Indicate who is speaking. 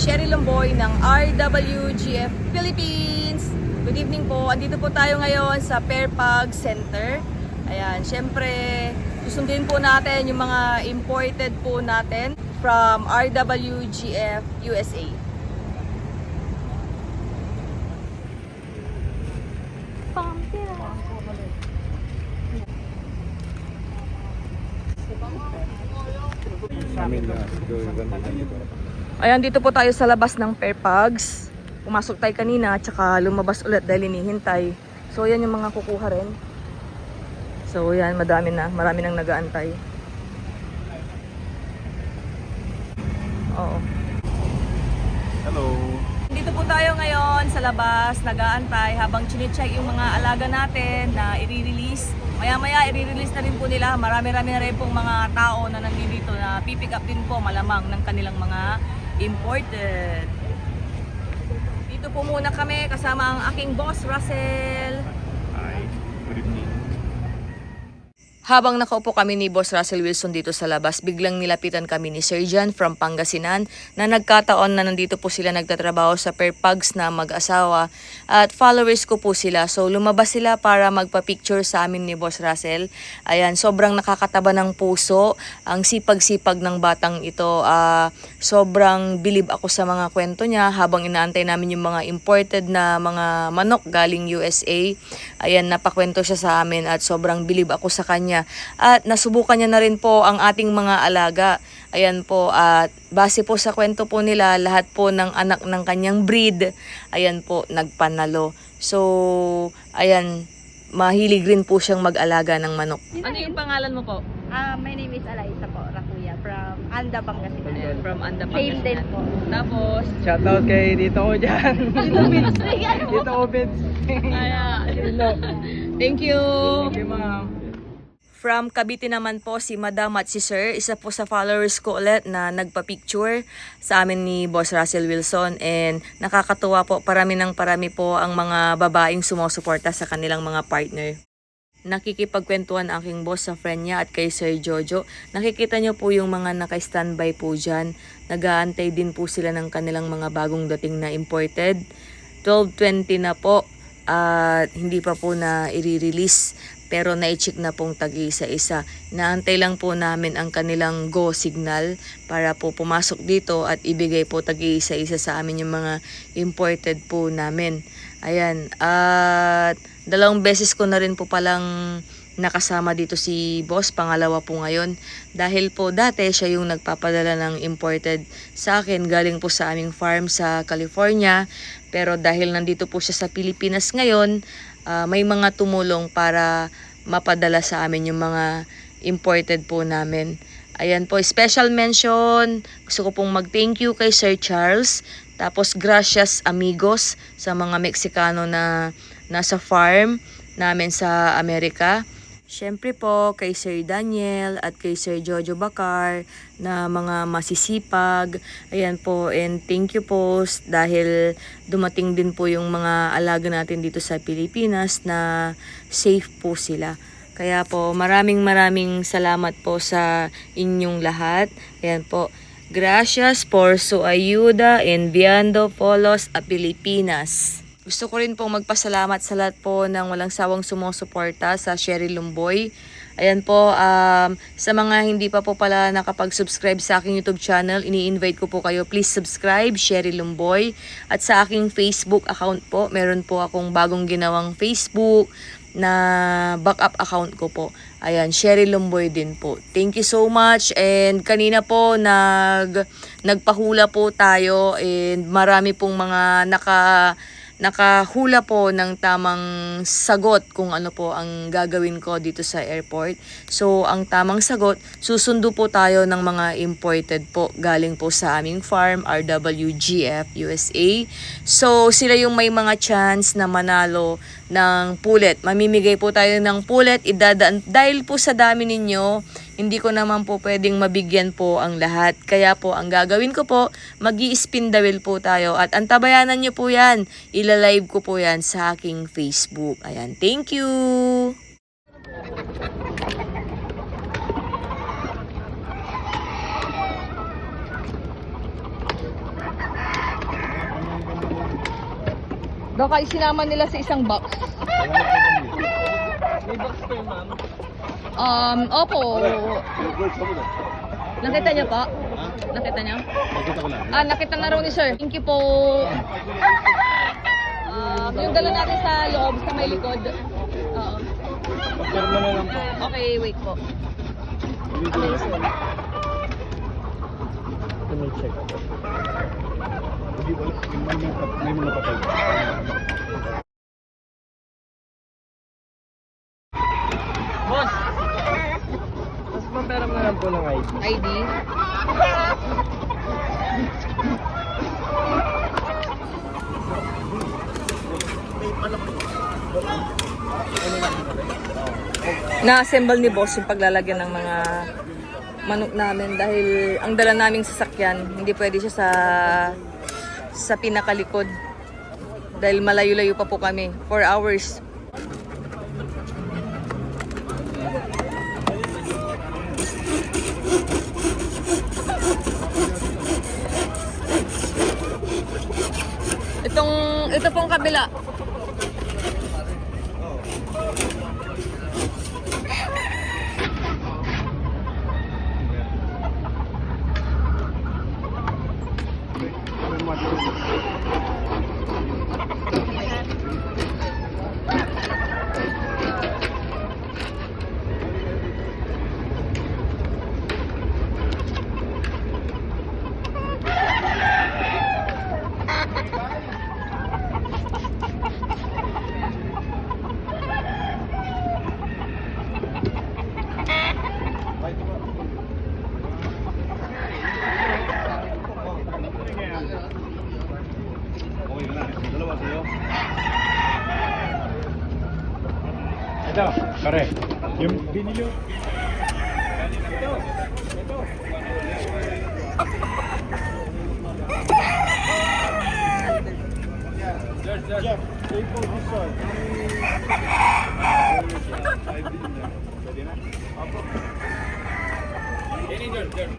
Speaker 1: Sherry Lomboy ng RWGF Philippines. Good evening po. Andito po tayo ngayon sa Fairpag Center. Ayan, syempre, susundin po natin yung mga imported po natin from RWGF USA.
Speaker 2: I mean, uh, go
Speaker 1: Ayan, dito po tayo sa labas ng Fairpags. Pumasok tayo kanina, tsaka lumabas ulit dahil hinihintay. So, yan yung mga kukuha rin. So, yan, madami na. Marami nang nagaantay. Oo.
Speaker 2: Hello.
Speaker 1: Dito po tayo ngayon sa labas, nagaantay habang chinecheck yung mga alaga natin na i-release. Maya-maya i-release na rin po nila. Marami-rami na rin pong mga tao na nandito na pipick up din po malamang ng kanilang mga imported. Dito po muna kami kasama ang aking boss, Russell.
Speaker 2: Hi. Good evening.
Speaker 1: Habang nakaupo kami ni Boss Russell Wilson dito sa labas, biglang nilapitan kami ni Sir John from Pangasinan na nagkataon na nandito po sila nagtatrabaho sa Perpags na mag-asawa at followers ko po sila. So lumabas sila para magpa-picture sa amin ni Boss Russell. Ayan, sobrang nakakataba ng puso, ang sipag-sipag ng batang ito. Ah, sobrang bilib ako sa mga kwento niya habang inaantay namin yung mga imported na mga manok galing USA. Ayan, napakwento siya sa amin at sobrang bilib ako sa kanya. At nasubukan niya na rin po ang ating mga alaga. Ayan po, at base po sa kwento po nila, lahat po ng anak ng kanyang breed, ayan po, nagpanalo. So, ayan, mahilig rin po siyang mag-alaga ng manok. Ano yung pangalan mo po?
Speaker 3: Ah, my name is Alaisa po, Rakuya, from Anda, Pangasinan.
Speaker 1: Ayan, from Anda,
Speaker 3: Same din po.
Speaker 1: Tapos,
Speaker 2: Shoutout kay dito ko dyan. dito Vince. dito ko
Speaker 1: ayan. Thank you.
Speaker 2: Okay, ma'am.
Speaker 1: From Cavite naman po si Madam at si Sir, isa po sa followers ko ulit na nagpa-picture sa amin ni Boss Russell Wilson and nakakatuwa po parami ng parami po ang mga babaeng sumusuporta sa kanilang mga partner. Nakikipagkwentuhan ang aking boss sa friend niya at kay Sir Jojo. Nakikita niyo po yung mga naka-standby po dyan. Nagaantay din po sila ng kanilang mga bagong dating na imported. 12.20 na po at hindi pa po na i-release pero na-check na pong tagi isa-isa. Naantay lang po namin ang kanilang go signal para po pumasok dito at ibigay po tagi isa-isa sa amin yung mga imported po namin. Ayan, at dalawang beses ko na rin po palang nakasama dito si boss, pangalawa po ngayon. Dahil po dati siya yung nagpapadala ng imported sa akin galing po sa aming farm sa California. Pero dahil nandito po siya sa Pilipinas ngayon, ah, may mga tumulong para mapadala sa amin yung mga imported po namin. Ayan po, special mention. Gusto ko pong mag-thank you kay Sir Charles. Tapos gracias amigos sa mga Meksikano na nasa farm namin sa Amerika. Siyempre po kay Sir Daniel at kay Sir Jojo Bakar na mga masisipag. Ayan po and thank you po dahil dumating din po yung mga alaga natin dito sa Pilipinas na safe po sila. Kaya po maraming maraming salamat po sa inyong lahat. Ayan po. Gracias por su ayuda enviando polos a Pilipinas. Gusto ko rin pong magpasalamat sa lahat po ng walang sawang sumusuporta sa Sherry Lumboy. Ayan po, um, sa mga hindi pa po pala nakapag-subscribe sa aking YouTube channel, ini-invite ko po kayo, please subscribe, Sherry Lumboy. At sa aking Facebook account po, meron po akong bagong ginawang Facebook na backup account ko po. Ayan, Sherry Lumboy din po. Thank you so much and kanina po nag nagpahula po tayo and marami pong mga naka nakahula po ng tamang sagot kung ano po ang gagawin ko dito sa airport. So, ang tamang sagot, susundo po tayo ng mga imported po galing po sa aming farm, RWGF USA. So, sila yung may mga chance na manalo ng pulet. Mamimigay po tayo ng pulet, idadaan, dahil po sa dami ninyo, hindi ko naman po pwedeng mabigyan po ang lahat. Kaya po, ang gagawin ko po, mag spin the wheel po tayo. At antabayanan nyo po yan. Ilalive ko po yan sa aking Facebook. Ayan, thank you! Baka isinama nila sa isang box.
Speaker 2: May box.
Speaker 1: Um, opo. Nakita niyo po? Nakita niyo? Ah, nakita na raw ni sir. Thank you po. Um, yung dala natin sa loob, sa may likod. Oo. Okay, wait po.
Speaker 4: Let me check. May mga patay.
Speaker 2: Boss! Paperam na lang po ng ID.
Speaker 1: ID. Na-assemble ni boss yung paglalagyan ng mga manok namin dahil ang dala naming sasakyan, hindi pwede siya sa sa pinakalikod. Dahil malayo-layo pa po kami. 4 hours. Itong, ito pong kabila.
Speaker 4: Ito, kare. Yung binilo. Ito. Ito. Jeff, Jeff, Jeff, Jeff,